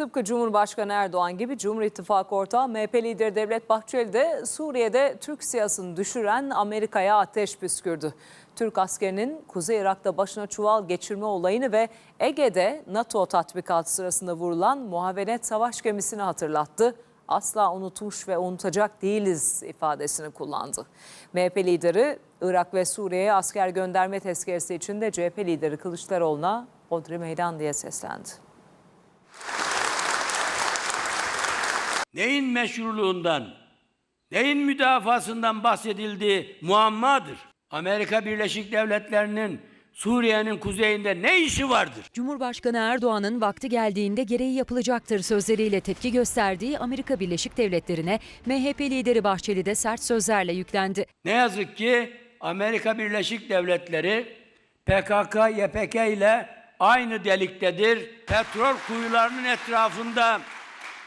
Tıpkı Cumhurbaşkanı Erdoğan gibi Cumhur İttifakı ortağı MHP lideri Devlet Bahçeli de Suriye'de Türk siyasını düşüren Amerika'ya ateş püskürdü. Türk askerinin Kuzey Irak'ta başına çuval geçirme olayını ve Ege'de NATO tatbikatı sırasında vurulan muhaveret savaş gemisini hatırlattı. Asla unutmuş ve unutacak değiliz ifadesini kullandı. MHP lideri Irak ve Suriye'ye asker gönderme tezkeresi için de CHP lideri Kılıçdaroğlu'na Odri Meydan diye seslendi. Neyin meşruluğundan, neyin müdafasından bahsedildiği muammadır. Amerika Birleşik Devletleri'nin Suriye'nin kuzeyinde ne işi vardır? Cumhurbaşkanı Erdoğan'ın vakti geldiğinde gereği yapılacaktır sözleriyle tepki gösterdiği Amerika Birleşik Devletleri'ne MHP lideri Bahçeli de sert sözlerle yüklendi. Ne yazık ki Amerika Birleşik Devletleri PKK, YPK ile aynı deliktedir. Petrol kuyularının etrafında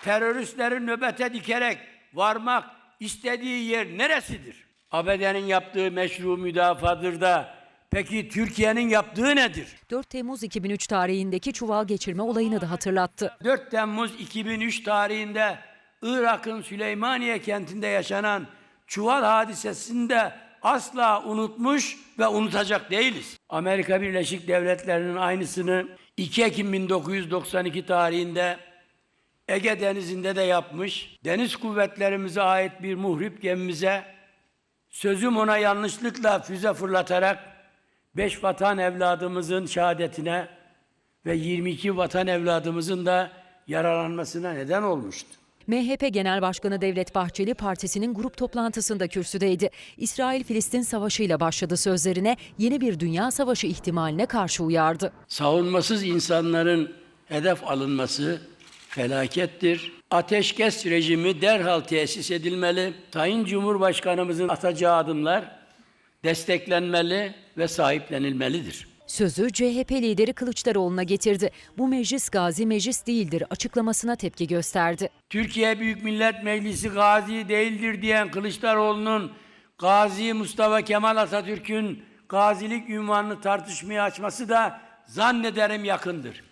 teröristleri nöbete dikerek varmak istediği yer neresidir? ABD'nin yaptığı meşru müdafadır da peki Türkiye'nin yaptığı nedir? 4 Temmuz 2003 tarihindeki çuval geçirme olayını da hatırlattı. 4 Temmuz 2003 tarihinde Irak'ın Süleymaniye kentinde yaşanan çuval hadisesinde asla unutmuş ve unutacak değiliz. Amerika Birleşik Devletleri'nin aynısını 2 Ekim 1992 tarihinde Ege Denizi'nde de yapmış. Deniz kuvvetlerimize ait bir muhrip gemimize sözüm ona yanlışlıkla füze fırlatarak 5 vatan evladımızın şehadetine ve 22 vatan evladımızın da yaralanmasına neden olmuştu. MHP Genel Başkanı Devlet Bahçeli partisinin grup toplantısında kürsüdeydi. İsrail-Filistin savaşıyla başladı sözlerine yeni bir dünya savaşı ihtimaline karşı uyardı. Savunmasız insanların hedef alınması felakettir. Ateşkes rejimi derhal tesis edilmeli. Sayın Cumhurbaşkanımızın atacağı adımlar desteklenmeli ve sahiplenilmelidir. Sözü CHP lideri Kılıçdaroğlu'na getirdi. Bu meclis gazi meclis değildir açıklamasına tepki gösterdi. Türkiye Büyük Millet Meclisi gazi değildir diyen Kılıçdaroğlu'nun Gazi Mustafa Kemal Atatürk'ün gazilik ünvanını tartışmaya açması da zannederim yakındır.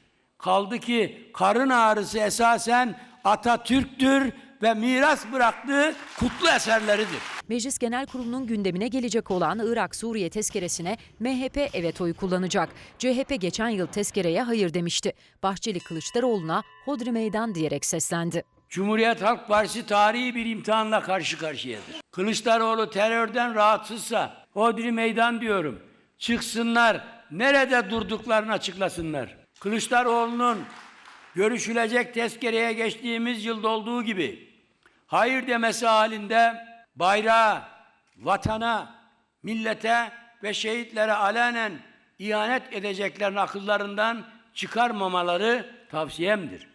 Kaldı ki karın ağrısı esasen Atatürk'tür ve miras bıraktığı kutlu eserleridir. Meclis Genel Kurulu'nun gündemine gelecek olan Irak-Suriye tezkeresine MHP evet oyu kullanacak. CHP geçen yıl tezkereye hayır demişti. Bahçeli Kılıçdaroğlu'na hodri meydan diyerek seslendi. Cumhuriyet Halk Partisi tarihi bir imtihanla karşı karşıyadır. Kılıçdaroğlu terörden rahatsızsa hodri meydan diyorum. Çıksınlar nerede durduklarını açıklasınlar. Kılıçdaroğlu'nun görüşülecek tezkereye geçtiğimiz yılda olduğu gibi hayır demesi halinde bayrağa, vatana, millete ve şehitlere alenen ihanet edeceklerini akıllarından çıkarmamaları tavsiyemdir.